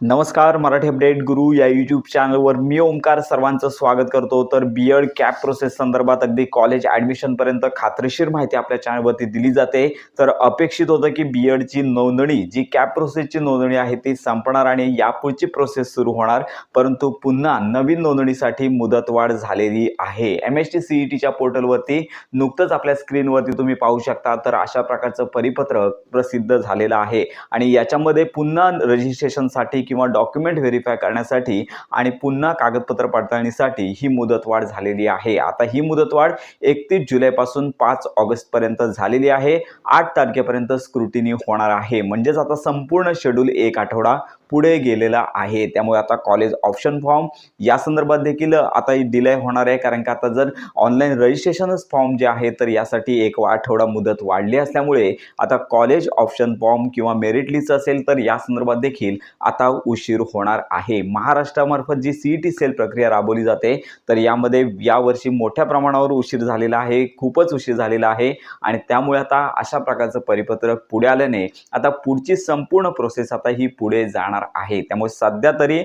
नमस्कार मराठी अपडेट गुरु या यूट्यूब चॅनलवर मी ओमकार सर्वांचं स्वागत करतो. तर बी एड कॅप प्रोसेस संदर्भात अगदी कॉलेज ॲडमिशनपर्यंत खात्रीशीर माहिती आपल्या चॅनलवरती दिली जाते. तर अपेक्षित होतं की बी एडची नोंदणी जी कॅप प्रोसेसची नोंदणी आहे ती संपणार आणि यापुढची प्रोसेस सुरू होणार. परंतु पुन्हा नवीन नोंदणीसाठी मुदतवाढ झालेली आहे. M S T C E टीच्या पोर्टलवरती नुकतंच आपल्या स्क्रीनवरती तुम्ही पाहू शकता. तर अशा प्रकारचं परिपत्रक प्रसिद्ध झालेलं आहे. आणि याच्यामध्ये पुन्हा रजिस्ट्रेशनसाठी किंवा डॉक्युमेंट व्हेरीफाय करण्यासाठी आणि पुन्हा कागदपत्र पडताळणीसाठी ही मुदतवाढ झालेली आहे. आता ही मुदतवाढ एकतीस जुलैपासून पाच ऑगस्टपर्यंत झालेली आहे. आठ तारखेपर्यंत स्क्रुटिनी होणार आहे. म्हणजेच आता संपूर्ण शेड्यूल एक आठवडा पुढे गेलेला आहे. त्यामुळे आता कॉलेज ऑप्शन फॉर्म या संदर्भात देखील आता डिले होणार आहे. कारण की आता जर ऑनलाईन रजिस्ट्रेशनच फॉर्म जे आहे तर यासाठी एक आठवडा मुदत वाढली असल्यामुळे आता कॉलेज ऑप्शन फॉर्म किंवा मेरिट लिस्ट असेल तर या संदर्भात देखील आता उशीर होणार आहे. महाराष्ट्रामार्फत जी सी ई टी सेल प्रक्रिया राबवली जाते तर यामध्ये यावर्षी मोठ्या प्रमाणावर उशीर झालेला आहे. खूपच उशीर झालेला आहे. आणि त्यामुळे आता अशा प्रकारचं परिपत्रक पुढे आल्याने आता पुढची संपूर्ण प्रोसेस आता ही पुढे जाणार आहे. त्यामुळे सध्या तरी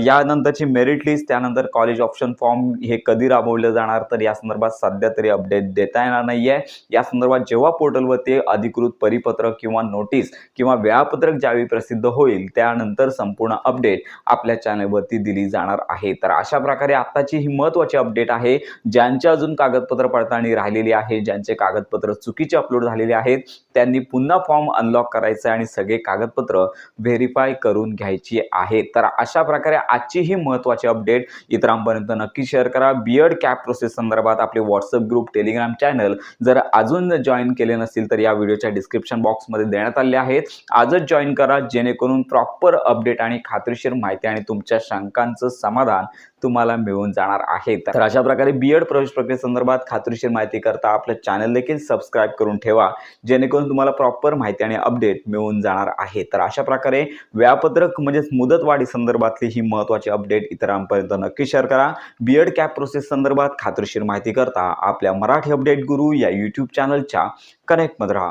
यानंतरची मेरिट लिस्ट त्यानंतर कॉलेज ऑप्शन फॉर्म हे कधी राबवलं जाणार तर या संदर्भात सध्या तरी अपडेट देता येणार नाही आहे या संदर्भात जेव्हा पोर्टलवरती अधिकृत परिपत्रक किंवा नोटीस किंवा वेळापत्रक ज्यावेळी प्रसिद्ध होईल त्यानंतर संपूर्ण अपडेट आपल्या चॅनलवरती दिली जाणार आहे. तर अशा प्रकारे आत्ताची ही महत्त्वाची अपडेट आहे ज्यांचे अजून कागदपत्र पडताळणी राहिलेली आहे ज्यांचे कागदपत्र चुकीचे अपलोड झालेले आहेत त्यांनी पुन्हा फॉर्म अनलॉक करायचं आणि सगळे कागदपत्र व्हेरीफाय करून घ्यायची आहे. तर अशा प्रकारे आजची ही महत्त्वाची अपडेट इतरांपर्यंत नक्की शेअर करा. बीएड कॅप प्रोसेस संदर्भात आपले व्हॉट्सअप ग्रुप टेलिग्राम चॅनल जर अजून जॉईन केले नसतील तर या व्हिडिओच्या डिस्क्रिप्शन बॉक्समध्ये देण्यात आले आहेत. आजच जॉईन करा जेणेकरून प्रॉपर अपडेट आणि खात्रीशीर माहिती आणि तुमच्या शंकांचं समाधान तुम्हाला मिळून जाणार आहे. तर अशा प्रकारे बीएड प्रवेश प्रक्रियेसंदर्भात खात्रीशीर माहिती करता आपलं चॅनल देखील सबस्क्राईब करून ठेवा जेणेकरून तुम्हाला प्रॉपर माहिती आणि अपडेट मिळून जाणार आहे. तर अशा प्रकारे वेळापत्रक म्हणजेच मुदतवाढी संदर्भातली ही महत्त्वाची अपडेट इतरांपर्यंत नक्की शेअर करा. बीएड कॅप प्रोसेस संदर्भात खात्रीशीर माहिती करता आपल्या मराठी अपडेट गुरु या यूट्यूब चॅनलच्या कनेक्टमध्ये राहा.